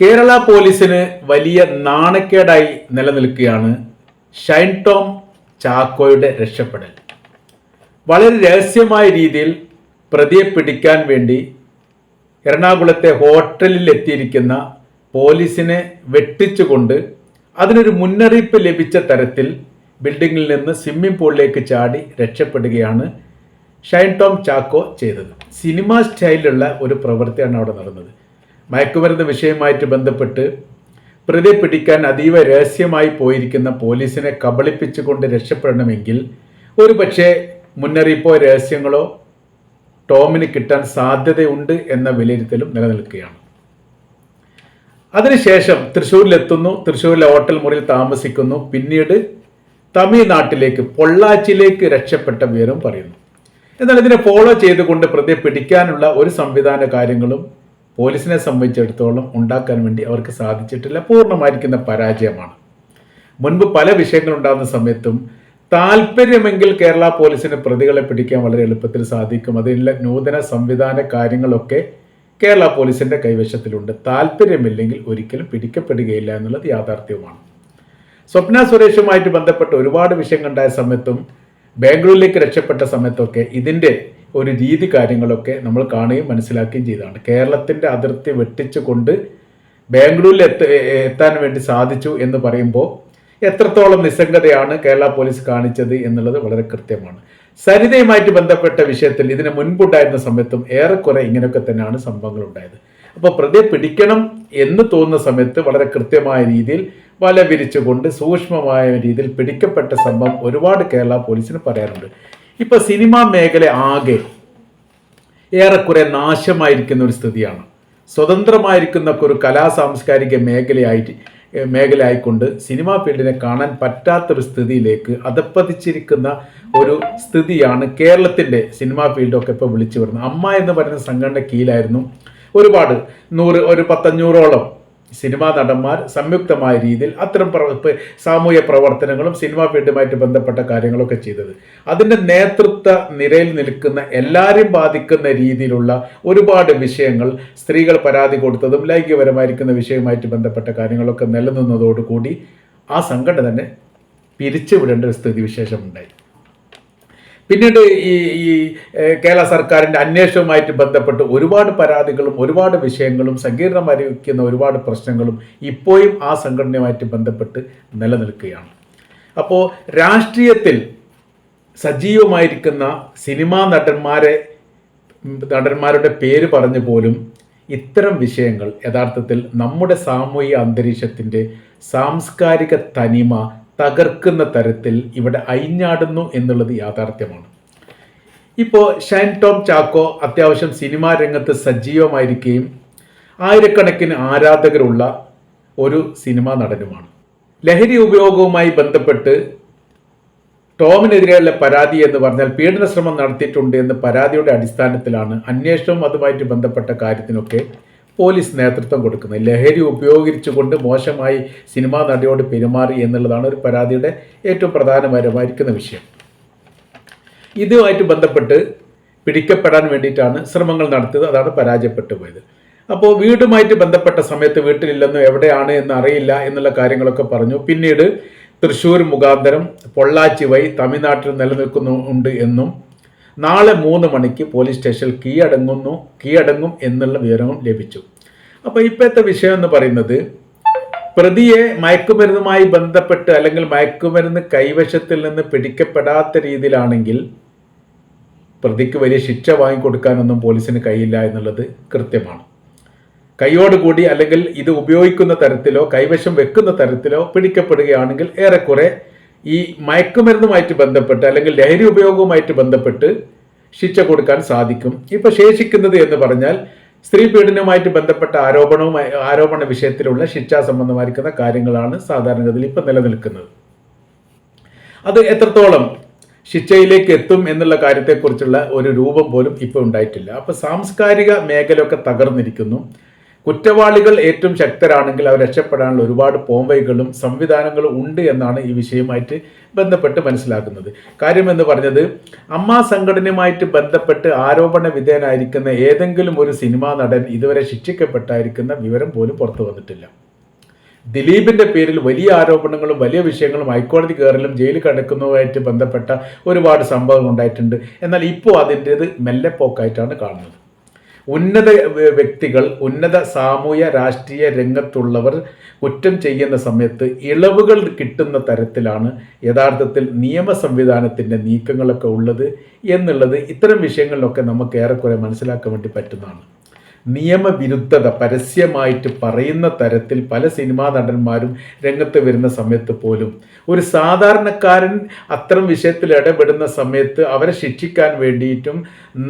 കേരള പോലീസിന് വലിയ നാണക്കേടായി നിലനിൽക്കുകയാണ് ഷൈൻ ടോം ചാക്കോയുടെ രക്ഷപ്പെടൽ. വളരെ രഹസ്യമായ രീതിയിൽ പ്രതിയെ പിടിക്കാൻ വേണ്ടി എറണാകുളത്തെ ഹോട്ടലിൽ എത്തിയിരിക്കുന്ന പോലീസിനെ വെട്ടിച്ചുകൊണ്ട് അതിനൊരു മുന്നറിയിപ്പ് ലഭിച്ച തരത്തിൽ ബിൽഡിങ്ങിൽ നിന്ന് സ്വിമ്മിംഗ് പൂളിലേക്ക് ചാടി രക്ഷപ്പെടുകയാണ് ഷൈൻ ടോം ചാക്കോ ചെയ്തത്. സിനിമ സ്റ്റൈലിലുള്ള ഒരു പ്രവൃത്തിയാണ് അവിടെ നടന്നത്. മയക്കുമരുന്ന് വിഷയമായിട്ട് ബന്ധപ്പെട്ട് പ്രതിയെ പിടിക്കാൻ അതീവ രഹസ്യമായി പോയിരിക്കുന്ന പോലീസിനെ കബളിപ്പിച്ചുകൊണ്ട് രക്ഷപ്പെടണമെങ്കിൽ ഒരു പക്ഷേ മുന്നറിയിപ്പോ രഹസ്യങ്ങളോ ടോമിന് കിട്ടാൻ സാധ്യതയുണ്ട് എന്ന വിലയിരുത്തലും നിലനിൽക്കുകയാണ്. അതിനുശേഷം തൃശ്ശൂരിലെത്തുന്നു. തൃശ്ശൂരിലെ ഹോട്ടൽ മുറിയിൽ താമസിക്കുന്നു. പിന്നീട് തമിഴ്നാട്ടിലേക്ക് പൊള്ളാച്ചിലേക്ക് രക്ഷപ്പെട്ട വിവരം പറയുന്നു. എന്നാൽ ഇതിനെ ഫോളോ ചെയ്തുകൊണ്ട് പ്രതിയെ പിടിക്കാനുള്ള ഒരു സംവിധാന കാര്യങ്ങളും പോലീസിനെ സംബന്ധിച്ചിടത്തോളം ഉണ്ടാക്കാൻ വേണ്ടി അവർക്ക് സാധിച്ചിട്ടില്ല പൂർണമായിരിക്കുന്ന പരാജയമാണ്. മുൻപ് പല വിഷയങ്ങൾ ഉണ്ടാകുന്ന സമയത്തും താല്പര്യമെങ്കിൽ കേരള പോലീസിന് പ്രതികളെ പിടിക്കാൻ വളരെ എളുപ്പത്തിൽ സാധിക്കും. അതിനുള്ള നൂതന സംവിധാന കാര്യങ്ങളൊക്കെ കേരള പോലീസിന്റെ കൈവശത്തിലുണ്ട്. താല്പര്യമില്ലെങ്കിൽ ഒരിക്കലും പിടിക്കപ്പെടുകയില്ല എന്നുള്ളത് യാഥാർത്ഥ്യവുമാണ്. സ്വപ്ന സുരേഷുമായിട്ട് ബന്ധപ്പെട്ട ഒരുപാട് വിഷയങ്ങളുണ്ടായ സമയത്തും ബാംഗ്ലൂരിലേക്ക് രക്ഷപ്പെട്ട സമയത്തൊക്കെ ഇതിന്റെ ഒരു രീതി കാര്യങ്ങളൊക്കെ നമ്മൾ കാണുകയും മനസ്സിലാക്കുകയും ചെയ്തതാണ്. കേരളത്തിന്റെ അതിർത്തി വെട്ടിച്ചുകൊണ്ട് ബാംഗ്ലൂരിൽ എത്ത എത്താൻ വേണ്ടി സാധിച്ചു എന്ന് പറയുമ്പോൾ എത്രത്തോളം നിസ്സംഗതയാണ് കേരള പോലീസ് കാണിച്ചത് എന്നുള്ളത് വളരെ കൃത്യമാണ്. സരിതയുമായിട്ട് ബന്ധപ്പെട്ട വിഷയത്തിൽ ഇതിന് മുൻപുണ്ടായിരുന്ന സമയത്തും ഏറെക്കുറെ ഇങ്ങനെയൊക്കെ തന്നെയാണ് സംഭവങ്ങൾ ഉണ്ടായത് അപ്പോൾ പ്രതിയെ പിടിക്കണം എന്ന് തോന്നുന്ന സമയത്ത് വളരെ കൃത്യമായ രീതിയിൽ വല വിരിച്ചുകൊണ്ട് സൂക്ഷ്മമായ രീതിയിൽ പിടിക്കപ്പെട്ട സംഭവം ഒരുപാട് കേരള പോലീസിന് പറയാറുണ്ട്. ഇപ്പൊ സിനിമാ മേഖല ആകെ ഏറെക്കുറെ നാശമായിരിക്കുന്ന ഒരു സ്ഥിതിയാണ്. സ്വതന്ത്രമായിരിക്കുന്ന ഒരു കലാ സാംസ്കാരിക മേഖലയായിട്ട് മേഖലയായിക്കൊണ്ട് സിനിമാ ഫീൽഡിനെ കാണാൻ പറ്റാത്തൊരു സ്ഥിതിയിലേക്ക് അധപ്പതിച്ചിരിക്കുന്ന ഒരു സ്ഥിതിയാണ് കേരളത്തിന്റെ സിനിമാ ഫീൽഡൊക്കെ ഇപ്പോൾ വിളിച്ചു വരുന്നത്. അമ്മ എന്ന് പറയുന്ന സംഘടന കീഴിലായിരുന്നു ഒരുപാട് നൂറ് ഒരു പത്തഞ്ഞൂറോളം സിനിമാ നടന്മാർ സംയുക്തമായ രീതിയിൽ അത്തരം സാമൂഹ്യ പ്രവർത്തനങ്ങളും സിനിമാ ഫീൽഡുമായിട്ട് ബന്ധപ്പെട്ട കാര്യങ്ങളൊക്കെ ചെയ്തത്. അതിന്റെ നേതൃത്വ നിരയിൽ നിൽക്കുന്ന എല്ലാവരെയും ബാധിക്കുന്ന രീതിയിലുള്ള ഒരുപാട് വിഷയങ്ങൾ സ്ത്രീകൾ പരാതി കൊടുത്തതും ലൈംഗികപരമായിരിക്കുന്ന വിഷയവുമായിട്ട് ബന്ധപ്പെട്ട കാര്യങ്ങളൊക്കെ നിലനിന്നതോടുകൂടി ആ സംഘടന തന്നെ പിരിച്ചുവിടേണ്ട ഒരു സ്ഥിതിവിശേഷം ഉണ്ടായി പിന്നീട് ഈ ഈ കേരള സർക്കാരിന്റെ അന്വേഷണവുമായിട്ട് ബന്ധപ്പെട്ട് ഒരുപാട് പരാതികളും ഒരുപാട് വിഷയങ്ങളും സങ്കീർണമായിരിക്കുന്ന ഒരുപാട് പ്രശ്നങ്ങളും ഇപ്പോഴും ആ സംഘടനയുമായിട്ട് ബന്ധപ്പെട്ട് നിലനിൽക്കുകയാണ്. അപ്പോൾ രാഷ്ട്രീയത്തിൽ സജീവമായിരിക്കുന്ന സിനിമാ നടന്മാരെ നടന്മാരുടെ പേര് പറഞ്ഞു പോലും ഇത്തരം വിഷയങ്ങൾ യഥാർത്ഥത്തിൽ നമ്മുടെ സാമൂഹിക അന്തരീക്ഷത്തിന്റെ സാംസ്കാരിക തനിമ തകർക്കുന്ന തരത്തിൽ ഇവിടെ അയിഞ്ഞാടുന്നു എന്നുള്ളത് യാഥാർത്ഥ്യമാണ്. ഇപ്പോൾ ഷൈൻ ടോം ചാക്കോ അത്യാവശ്യം സിനിമാ രംഗത്ത് സജീവമായിരിക്കുകയും ആയിരക്കണക്കിന് ആരാധകരുള്ള ഒരു സിനിമാ നടനുമാണ്. ലഹരി ഉപയോഗവുമായി ബന്ധപ്പെട്ട് ടോമിനെതിരെയുള്ള പരാതി എന്ന് പറഞ്ഞാൽ പീഡന ശ്രമം നടത്തിയിട്ടുണ്ട് എന്ന പരാതിയുടെ അടിസ്ഥാനത്തിലാണ് അന്വേഷണവും അതുമായിട്ട് ബന്ധപ്പെട്ട കാര്യത്തിനൊക്കെ പോലീസ് നേതൃത്വം കൊടുക്കുന്നത് ലഹരി ഉപയോഗിച്ചുകൊണ്ട് മോശമായി സിനിമാ നടിയോട് പെരുമാറി എന്നുള്ളതാണ് ഒരു പരാതിയുടെ ഏറ്റവും പ്രധാനപരമായിരിക്കുന്ന വിഷയം. ഇതുമായിട്ട് ബന്ധപ്പെട്ട് പിടിക്കപ്പെടാൻ വേണ്ടിയിട്ടാണ് ശ്രമങ്ങൾ നടത്തിയത്. അതാണ് പരാജയപ്പെട്ടു പോയത്. അപ്പോൾ വീടുമായിട്ട് ബന്ധപ്പെട്ട സമയത്ത് വീട്ടിലില്ലെന്നും എവിടെയാണ് എന്ന് അറിയില്ല എന്നുള്ള കാര്യങ്ങളൊക്കെ പറഞ്ഞു. പിന്നീട് തൃശ്ശൂർ മുഖാന്തരം പൊള്ളാച്ചി വഴി തമിഴ്നാട്ടിൽ നിലനിൽക്കുന്നുണ്ട് എന്നും നാളെ മൂന്ന് മണിക്ക് പോലീസ് സ്റ്റേഷനിൽ കീഴടങ്ങുന്നു കീഴടങ്ങും എന്നുള്ള വിവരവും ലഭിച്ചു. അപ്പോൾ ഇപ്പോഴത്തെ വിഷയം എന്ന് പറയുന്നത് പ്രതിയെ മയക്കുമരുന്നുമായി ബന്ധപ്പെട്ട് അല്ലെങ്കിൽ മയക്കുമരുന്ന് കൈവശത്തിൽ നിന്ന് പിടിക്കപ്പെടാത്ത രീതിയിലാണെങ്കിൽ പ്രതിക്ക് വലിയ ശിക്ഷ വാങ്ങിക്കൊടുക്കാനൊന്നും പോലീസിന് കഴിയില്ല എന്നുള്ളത് കൃത്യമാണ്. കൈയോടുകൂടി അല്ലെങ്കിൽ ഇത് ഉപയോഗിക്കുന്ന തരത്തിലോ കൈവശം വെക്കുന്ന തരത്തിലോ പിടിക്കപ്പെടുകയാണെങ്കിൽ ഏറെക്കുറെ ഈ മയക്കുമരുന്നുമായിട്ട് ബന്ധപ്പെട്ട് അല്ലെങ്കിൽ ലഹരി ഉപയോഗവുമായിട്ട് ബന്ധപ്പെട്ട് ശിക്ഷ കൊടുക്കാൻ സാധിക്കും. ഇപ്പൊ ശേഷിക്കുന്നത് എന്ന് പറഞ്ഞാൽ സ്ത്രീ പീഡനവുമായിട്ട് ബന്ധപ്പെട്ട ആരോപണവുമായി ആരോപണ വിഷയത്തിലുള്ള ശിക്ഷാ സംബന്ധമായിരിക്കുന്ന കാര്യങ്ങളാണ് സാധാരണഗതിയിൽ ഇപ്പൊ നിലനിൽക്കുന്നത്. അത് എത്രത്തോളം ശിക്ഷയിലേക്ക് എത്തും എന്നുള്ള കാര്യത്തെക്കുറിച്ചുള്ള ഒരു രൂപം പോലും ഇപ്പോൾ ഉണ്ടായിട്ടില്ല. അപ്പോൾ സാംസ്കാരിക മേഖലയൊക്കെ തകർന്നിരിക്കുന്നു. കുറ്റവാളികൾ ഏറ്റവും ശക്തരാണെങ്കിൽ അവർ രക്ഷപ്പെടാനുള്ള ഒരുപാട് പോംവൈകളും സംവിധാനങ്ങളും ഉണ്ട് എന്നാണ് ഈ വിഷയമായിട്ട് ബന്ധപ്പെട്ട് മനസ്സിലാക്കുന്നത്. കാര്യം എന്ന് പറഞ്ഞത് അമ്മ സംഘടനയുമായിട്ട് ബന്ധപ്പെട്ട് ആരോപണ വിധേയനായിരിക്കുന്ന ഏതെങ്കിലും ഒരു സിനിമാ നടൻ ഇതുവരെ ശിക്ഷിക്കപ്പെട്ടായിരിക്കുന്ന വിവരം പോലും പുറത്തു വന്നിട്ടില്ല. ദിലീപിന്റെ പേരിൽ വലിയ ആരോപണങ്ങളും വലിയ വിഷയങ്ങളും ഹൈക്കോടതി കയറലും ജയിലിൽ കിടക്കുന്നതുമായിട്ട് ബന്ധപ്പെട്ട ഒരുപാട് സംഭവങ്ങൾ ഉണ്ടായിട്ടുണ്ട്. എന്നാൽ ഇപ്പോൾ അതിന്റേത് മെല്ലെപ്പോക്കായിട്ടാണ് കാണുന്നത്. ഉന്നത വ്യക്തികൾ ഉന്നത സാമൂഹ്യ രാഷ്ട്രീയ രംഗത്തുള്ളവർ കുറ്റം ചെയ്യുന്ന സമയത്ത് ഇളവുകൾ കിട്ടുന്ന തരത്തിലാണ് യഥാർത്ഥത്തിൽ നിയമ സംവിധാനത്തിന്റെ നീക്കങ്ങളൊക്കെ ഉള്ളത് എന്നുള്ളത് ഇത്തരം വിഷയങ്ങളിലൊക്കെ നമുക്ക് ഏറെക്കുറെ മനസ്സിലാക്കാൻ വേണ്ടി പറ്റുന്നതാണ്. നിയമവിരുദ്ധത പരസ്യമായിട്ട് പറയുന്ന തരത്തിൽ പല സിനിമാ നടന്മാരും രംഗത്ത് വരുന്ന സമയത്ത് പോലും. ഒരു സാധാരണക്കാരൻ അത്തരം വിഷയത്തിൽ ഇടപെടുന്ന സമയത്ത് അവരെ ശിക്ഷിക്കാൻ വേണ്ടിയിട്ടും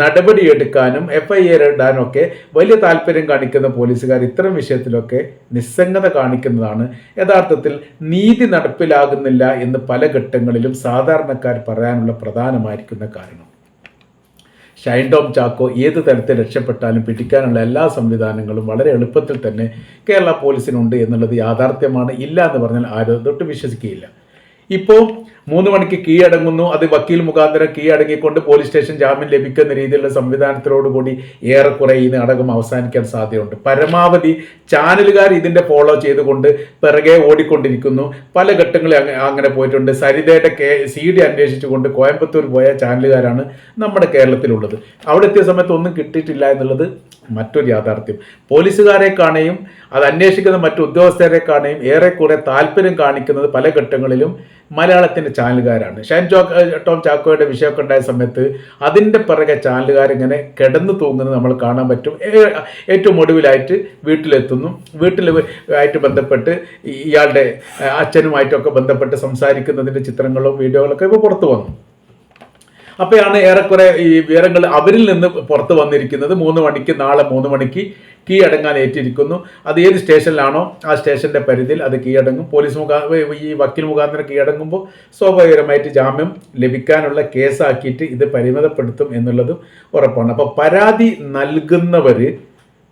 നടപടിയെടുക്കാനും എഫ് ഐ എ ഇടാനൊക്കെ വലിയ താല്പര്യം കാണിക്കുന്ന പോലീസുകാർ ഇത്തരം വിഷയത്തിലൊക്കെ നിസ്സംഗത കാണിക്കുന്നതാണ്. യഥാർത്ഥത്തിൽ നീതി നടപ്പിലാകുന്നില്ല എന്ന് പല ഘട്ടങ്ങളിലും സാധാരണക്കാർ പറയാനുള്ള പ്രധാനമായിരിക്കുന്ന കാരണം. ഷൈൻ ടോം ചാക്കോ ഏത് തരത്തിൽ രക്ഷപ്പെട്ടാലും പിടിക്കാനുള്ള എല്ലാ സംവിധാനങ്ങളും വളരെ എളുപ്പത്തിൽ തന്നെ കേരള പോലീസിനുണ്ട് എന്നുള്ളത് യാഥാർത്ഥ്യമാണ്. ഇല്ല എന്ന് പറഞ്ഞാൽ ആരും തൊട്ട് വിശ്വസിക്കുകയില്ല. ഇപ്പോൾ മൂന്ന് മണിക്ക് കീ അടങ്ങുന്നു. അത് വക്കീൽ മുഖാന്തരം കീ കീഴടങ്ങിക്കൊണ്ട് പോലീസ് സ്റ്റേഷൻ ജാമ്യം ലഭിക്കുന്ന രീതിയിലുള്ള സംവിധാനത്തിലോടുകൂടി ഏറെക്കുറെ ഈ നാടകം അവസാനിക്കാൻ സാധ്യതയുണ്ട്. പരമാവധി ചാനലുകാർ ഇതിന്റെ ഫോളോ ചെയ്തുകൊണ്ട് പിറകെ ഓടിക്കൊണ്ടിരിക്കുന്നു. പല ഘട്ടങ്ങളിൽ അങ്ങനെ പോയിട്ടുണ്ട്. സരിതയുടെ കെ സി ഡി അന്വേഷിച്ചുകൊണ്ട് കോയമ്പത്തൂർ പോയ ചാനലുകാരാണ് നമ്മുടെ കേരളത്തിലുള്ളത്. അവിടെ എത്തിയ സമയത്ത് ഒന്നും കിട്ടിയിട്ടില്ല എന്നുള്ളത് മറ്റൊരു യാഥാർത്ഥ്യം. പോലീസുകാരെ കാണുകയും അത് അന്വേഷിക്കുന്ന മറ്റു ഉദ്യോഗസ്ഥരെ കാണുകയും ഏറെക്കുറെ താല്പര്യം കാണിക്കുന്നത് പല ഘട്ടങ്ങളിലും മലയാളത്തിന്റെ ചാനലുകാരാണ്. ഷൈൻ ജോ ടോം ചാക്കോയുടെ വിഷയമൊക്കെ ഉണ്ടായ സമയത്ത് അതിന്റെ പിറകെ ചാനലുകാരിങ്ങനെ കിടന്നു തൂങ്ങുന്നത് നമ്മൾ കാണാൻ പറ്റും. ഏറ്റവും ഒടുവിലായിട്ട് വീട്ടിലെത്തുന്നു. വീട്ടിൽ ആയിട്ട് ബന്ധപ്പെട്ട് ഇയാളുടെ അച്ഛനുമായിട്ടൊക്കെ ബന്ധപ്പെട്ട് സംസാരിക്കുന്നതിന്റെ ചിത്രങ്ങളും വീഡിയോകളൊക്കെ ഇപ്പോൾ പുറത്തു വന്നു. അപ്പോഴാണ് ഏറെക്കുറെ ഈ വിവരങ്ങൾ അവരിൽ നിന്ന് പുറത്ത് വന്നിരിക്കുന്നത്. മൂന്ന് മണിക്ക് നാളെ മൂന്ന് മണിക്ക് കീഴടങ്ങാൻ ഏറ്റിരിക്കുന്നു. അത് ഏത് സ്റ്റേഷനിലാണോ ആ സ്റ്റേഷന്റെ പരിധിയിൽ അത് കീഴടങ്ങും പോലീസ് മുഖാ ഈ വക്കീൽ മുഖാന്തരം കീഴടങ്ങുമ്പോൾ സ്വാഭാവികമായിട്ട് ജാമ്യം ലഭിക്കാനുള്ള കേസാക്കിയിട്ട് ഇത് പരിമിതപ്പെടുത്തും എന്നുള്ളതും ഉറപ്പാണ്. അപ്പോൾ പരാതി നൽകുന്നവർ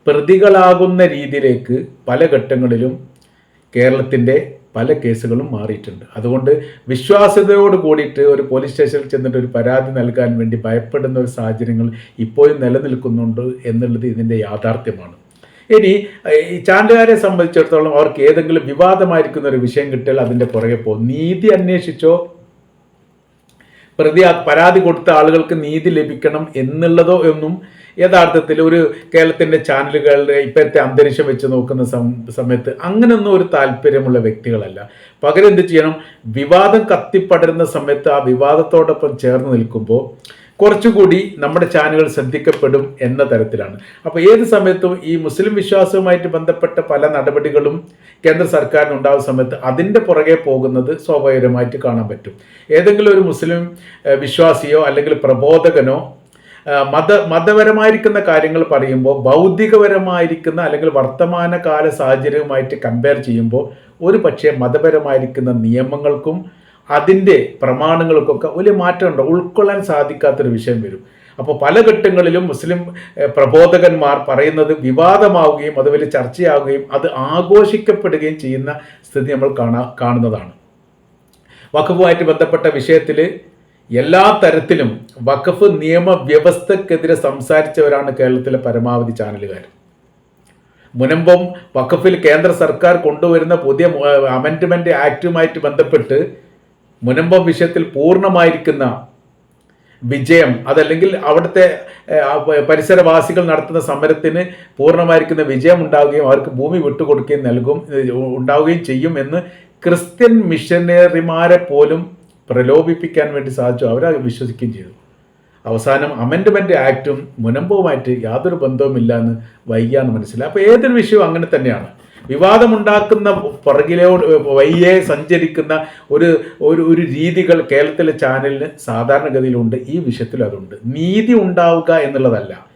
പ്രതികളാകുന്ന രീതിയിലേക്ക് പല ഘട്ടങ്ങളിലും കേരളത്തിന്റെ പല കേസുകളും മാറിയിട്ടുണ്ട്. അതുകൊണ്ട് വിശ്വാസ്യതയോട് കൂടിയിട്ട് ഒരു പോലീസ് സ്റ്റേഷനിൽ ചെന്നിട്ട് ഒരു പരാതി നൽകാൻ വേണ്ടി ഭയപ്പെടുന്ന ഒരു സാഹചര്യങ്ങൾ ഇപ്പോഴും നിലനിൽക്കുന്നുണ്ട് എന്നുള്ളത് ഇതിന്റെ യാഥാർത്ഥ്യമാണ്. ഇനി ഈ ചാനലുകാരെ സംബന്ധിച്ചിടത്തോളം അവർക്ക് ഏതെങ്കിലും വിവാദമായിരിക്കുന്ന ഒരു വിഷയം കിട്ടിയാൽ അതിന്റെ പുറകെ പോകും. നീതി അന്വേഷിച്ചോ? പ്രതി പരാതി കൊടുത്ത ആളുകൾക്ക് നീതി ലഭിക്കണം എന്നുള്ളതോ എന്നും യഥാർത്ഥത്തിൽ ഒരു കേരളത്തിന്റെ ചാനലുകളുടെ ഇപ്പോഴത്തെ അന്തരീക്ഷം വെച്ച് നോക്കുന്ന സമയത്ത് അങ്ങനെയൊന്നും ഒരു താല്പര്യമുള്ള വ്യക്തികളല്ല. പകരം എന്ത് ചെയ്യണം? വിവാദം കത്തിപ്പടരുന്ന സമയത്ത് ആ വിവാദത്തോടൊപ്പം ചേർന്ന് നിൽക്കുമ്പോൾ കുറച്ചുകൂടി നമ്മുടെ ചാനലുകൾ ശ്രദ്ധിക്കപ്പെടും എന്ന തരത്തിലാണ്. അപ്പോൾ ഏത് സമയത്തും ഈ മുസ്ലിം വിശ്വാസവുമായിട്ട് ബന്ധപ്പെട്ട പല നടപടികളും കേന്ദ്ര സർക്കാരിന് ഉണ്ടാകുന്ന സമയത്ത് അതിന്റെ പുറകെ പോകുന്നത് സ്വാഭാവികമായിട്ട് കാണാൻ പറ്റും. ഏതെങ്കിലും ഒരു മുസ്ലിം വിശ്വാസിയോ അല്ലെങ്കിൽ പ്രബോധകനോ മത മതപരമായിരിക്കുന്ന കാര്യങ്ങൾ പറയുമ്പോൾ ഭൗതികപരമായിരിക്കുന്ന അല്ലെങ്കിൽ വർത്തമാനകാല സാഹചര്യവുമായിട്ട് കമ്പയർ ചെയ്യുമ്പോൾ ഒരു പക്ഷേ മതപരമായിരിക്കുന്ന നിയമങ്ങൾക്കും അതിന്റെ പ്രമാണങ്ങൾക്കൊക്കെ വലിയ മാറ്റമുണ്ട്. ഉൾക്കൊള്ളാൻ സാധിക്കാത്തൊരു വിഷയം വരും. അപ്പോൾ പല ഘട്ടങ്ങളിലും മുസ്ലിം പ്രബോധകന്മാർ പറയുന്നത് വിവാദമാവുകയും അത് വലിയ ചർച്ചയാവുകയും അത് ആഘോഷിക്കപ്പെടുകയും ചെയ്യുന്ന സ്ഥിതി നമ്മൾ കാണാ കാണുന്നതാണ്. വഖഫുമായിട്ട് ബന്ധപ്പെട്ട വിഷയത്തിൽ എല്ലാ തരത്തിലും വഖഫ് നിയമവ്യവസ്ഥക്കെതിരെ സംസാരിച്ചവരാണ് കേരളത്തിലെ പരമാവധി ചാനലുകാർ. മുനമ്പം വഖഫിൽ കേന്ദ്ര സർക്കാർ കൊണ്ടുവരുന്ന പുതിയ അമെൻഡ്മെന്റ് ആക്റ്റുമായിട്ട് ബന്ധപ്പെട്ട് മുനമ്പം വിഷയത്തിൽ പൂർണമായിരിക്കുന്ന വിജയം അതല്ലെങ്കിൽ അവിടുത്തെ പരിസരവാസികൾ നടത്തുന്ന സമരത്തിന് പൂർണമായിരിക്കുന്ന വിജയം ഉണ്ടാവുകയും അവർക്ക് ഭൂമി വിട്ടുകൊടുക്കുകയും നൽകും ഉണ്ടാവുകയും ചെയ്യും എന്ന് ക്രിസ്ത്യൻ മിഷനറിമാരെ പോലും പ്രലോഭിപ്പിക്കാൻ വേണ്ടി സാധിച്ചു. അവരത് വിശ്വസിക്കുകയും ചെയ്തു. അവസാനം അമെൻഡ്മെന്റ് ആക്റ്റും മുനമ്പവുമായിട്ട് യാതൊരു ബന്ധവുമില്ല എന്ന് വൈകിയാന്ന് മനസ്സിലായി. അപ്പോൾ ഏതൊരു വിഷയവും അങ്ങനെ തന്നെയാണ്. വിവാദമുണ്ടാക്കുന്ന പുറകിലോട് വയ്യെ സഞ്ചരിക്കുന്ന ഒരു ഒരു ഒരു രീതികൾ കേരളത്തിലെ ചാനലിന് സാധാരണഗതിയിലുണ്ട്. ഈ വിഷയത്തിൽ അതുണ്ട്. നീതി ഉണ്ടാവുക എന്നുള്ളതല്ല.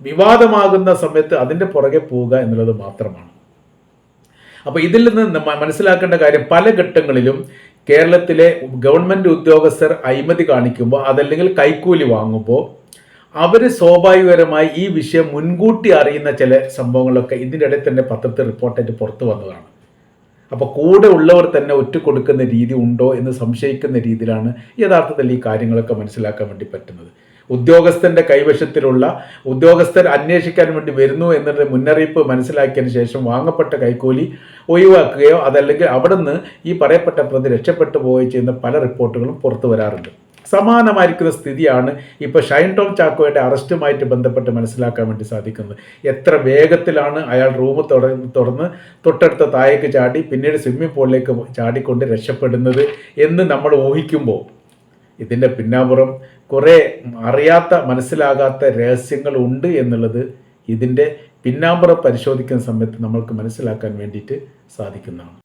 വിവാദമാകുന്ന സമയത്ത് അതിന്റെ പുറകെ പോവുക എന്നുള്ളത് മാത്രമാണ്. അപ്പോൾ ഇതിൽ നിന്ന് മനസ്സിലാക്കേണ്ട കാര്യം പല ഘട്ടങ്ങളിലും കേരളത്തിലെ ഗവൺമെന്റ് ഉദ്യോഗസ്ഥർ അഴിമതി കാണിക്കുമ്പോൾ അതല്ലെങ്കിൽ കൈക്കൂലി വാങ്ങുമ്പോൾ അവർ സ്വാഭാവികപരമായി ഈ വിഷയം മുൻകൂട്ടി അറിയുന്ന ചില സംഭവങ്ങളൊക്കെ ഇതിന്റെ ഇടയിൽ തന്നെ പത്രത്തിൽ റിപ്പോർട്ടായിട്ട് പുറത്തു വന്നതാണ്. അപ്പോൾ കൂടെ ഉള്ളവർ തന്നെ ഒറ്റ കൊടുക്കുന്ന രീതി ഉണ്ടോ എന്ന് സംശയിക്കുന്ന രീതിയിലാണ് യഥാർത്ഥത്തിൽ ഈ കാര്യങ്ങളൊക്കെ മനസ്സിലാക്കാൻ വേണ്ടി പറ്റുന്നത്. ഉദ്യോഗസ്ഥന്റെ കൈവശത്തിലുള്ള ഉദ്യോഗസ്ഥർ അന്വേഷിക്കാൻ വേണ്ടി വരുന്നു എന്നുള്ള മുന്നറിയിപ്പ് മനസ്സിലാക്കിയതിന് ശേഷം വാങ്ങപ്പെട്ട കൈക്കൂലി ഒഴിവാക്കുകയോ അതല്ലെങ്കിൽ അവിടെ നിന്ന് ഈ പറയപ്പെട്ട പ്രതി രക്ഷപ്പെട്ടു പോവുകയോ ചെയ്യുന്ന പല റിപ്പോർട്ടുകളും പുറത്തു വരാറുണ്ട്. സമാനമായിരിക്കുന്ന സ്ഥിതിയാണ് ഇപ്പോൾ ഷൈൻ ടോം ചാക്കോയുടെ അറസ്റ്റുമായിട്ട് ബന്ധപ്പെട്ട് മനസ്സിലാക്കാൻ വേണ്ടി സാധിക്കുന്നത്. എത്ര വേഗത്തിലാണ് അയാൾ റൂം തുറന്ന് തുറന്ന് തൊട്ടടുത്ത താഴേക്ക് ചാടി പിന്നീട് സ്വിമ്മിംഗ് പൂളിലേക്ക് ചാടിക്കൊണ്ട് രക്ഷപ്പെടുന്നത് എന്ന് നമ്മൾ ഊഹിക്കുമ്പോൾ ഇതിന്റെ പിന്നാമ്പുറം കുറേ അറിയാത്ത മനസ്സിലാകാത്ത രഹസ്യങ്ങൾ ഉണ്ട് എന്നുള്ളത് ഇതിന്റെ പിന്നാമ്പുറം പരിശോധിക്കുന്ന സമയത്ത് നമ്മൾക്ക് മനസ്സിലാക്കാൻ വേണ്ടിയിട്ട് സാധിക്കുന്നതാണ്.